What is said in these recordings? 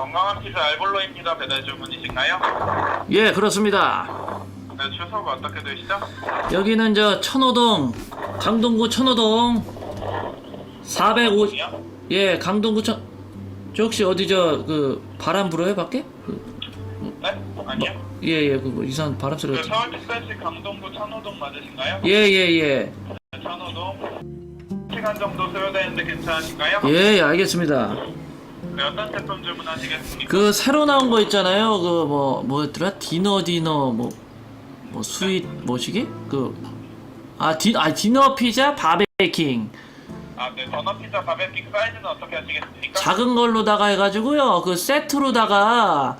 건강한 피자 알볼로입니다. 배달 주문이신가요? 예, 그렇습니다. 네, 주소가 어떻게 되시죠? 여기는 저 천호동, 강동구 천호동 450, 이요? 예, 강동구 천, 저 혹시 어디 저 그 바람 불어요 밖에? 그, 네? 아니요. 예, 예, 그 뭐 이상한 바람 소리 그 같은. 서울 특별시 강동구 천호동 맞으신가요? 예, 예, 예, 네, 천호동. 시간 정도 소요되는데 괜찮으신가요? 예, 예, 알겠습니다. 네, 어떤 제품 주문하시겠습니까? 그 새로 나온 거 있잖아요. 그 뭐 뭐였더라? 디너 디너 뭐 뭐 스윗 뭐시기? 그아 디, 아 디너 피자 바베킹 아, 네, 버너 피자 바베큐 사이즈는 어떻게 하시겠습니까? 작은 걸로다가 해가지고요. 그 세트로다가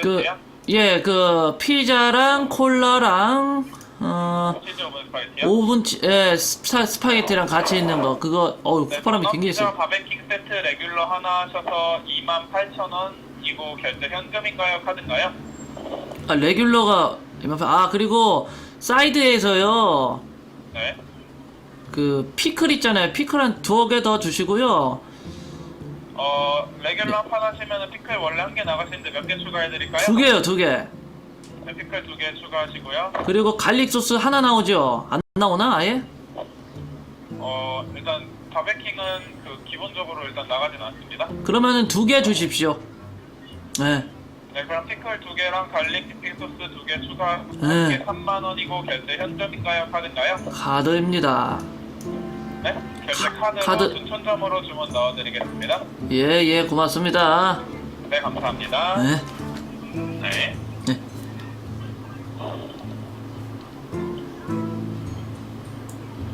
그 끝이요? 예그 피자랑 콜라랑 어 치즈 오븐 스파이스요? 오븐 치- 예 스파, 스파게티랑 같이 있는 거 그거 어우 네, 콧바람이 버너 굉장히 세. 바베큐 세트 레귤러 하나 하셔서 28,000원이고 결제 현금인가요? 카드인가요? 아 레귤러가 아 그리고 사이드에서요. 네. 그 피클 있잖아요. 피클 한 두어 개 더 주시고요. 어, 레귤러 한 판 하시면 피클 원래 한 개 나가시는데 몇 개 추가해드릴까요? 두 개요, 두 개. 네, 피클 두 개 추가하시고요. 그리고 갈릭 소스 하나 나오죠? 안 나오나 아예? 어, 일단 바베킹은 그 기본적으로 일단 나가진 않습니다. 그러면은 두 개 주십시오. 네. 네, 그럼 피클 두 개랑 갈릭 디핑 소스 두 개 추가 네. 네. 3만 원이고 결제 현금인가요? 카드인가요? 카드입니다. 네, 결제 카드로 카드. 순천점으로 주문 넣어드리겠습니다. 예, 예, 고맙습니다. 네, 감사합니다. 네. 네.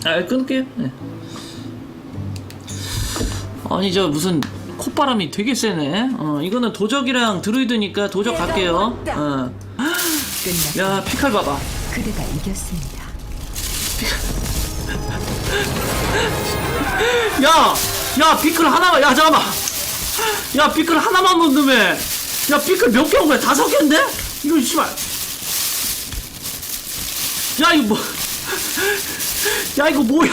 아, 끊을게요. 네. 아니, 저 무슨 콧바람이 되게 세네. 어, 이거는 도적이랑 드루이드니까 도적 갈게요. 어. 끝났. 야, 피칼 봐봐. 그대가 이겼습니다. 야! 야, 피클 하나만, 야, 잠깐만! 야, 피클 하나만 넣으면, 야, 피클 몇 개 온 거야? 다섯 개인데? 이거, 씨발. 야, 이거 뭐. 야, 이거 뭐야?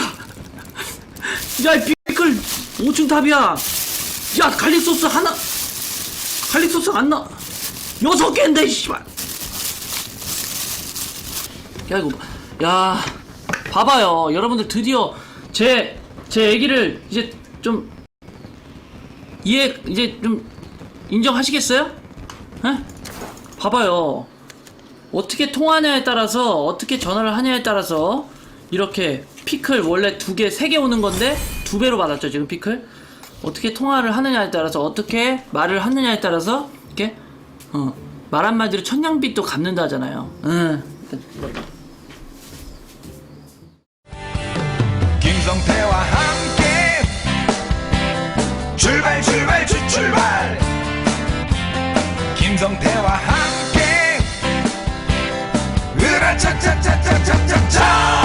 야, 이 피클 5층 탑이야. 야, 갈릭 소스 하나. 갈릭 소스 안 나. 여섯 개인데, 씨발. 야, 이거, 야. 봐봐요. 여러분들 드디어 제, 제 얘기를 이제 좀 이해, 이제 좀 인정하시겠어요? 에? 봐봐요. 어떻게 통하냐에 따라서, 어떻게 전화를 하냐에 따라서 이렇게 피클 원래 두 개, 세 개 오는 건데 두 배로 받았죠, 지금 피클. 어떻게 통화를 하느냐에 따라서, 어떻게 말을 하느냐에 따라서 이렇게, 어, 말 한마디로 천냥빚도 갚는다 하잖아요. 응. 김성태와 함께 출발 출발 출 출발 김성태와 함께 으라차차차차차차차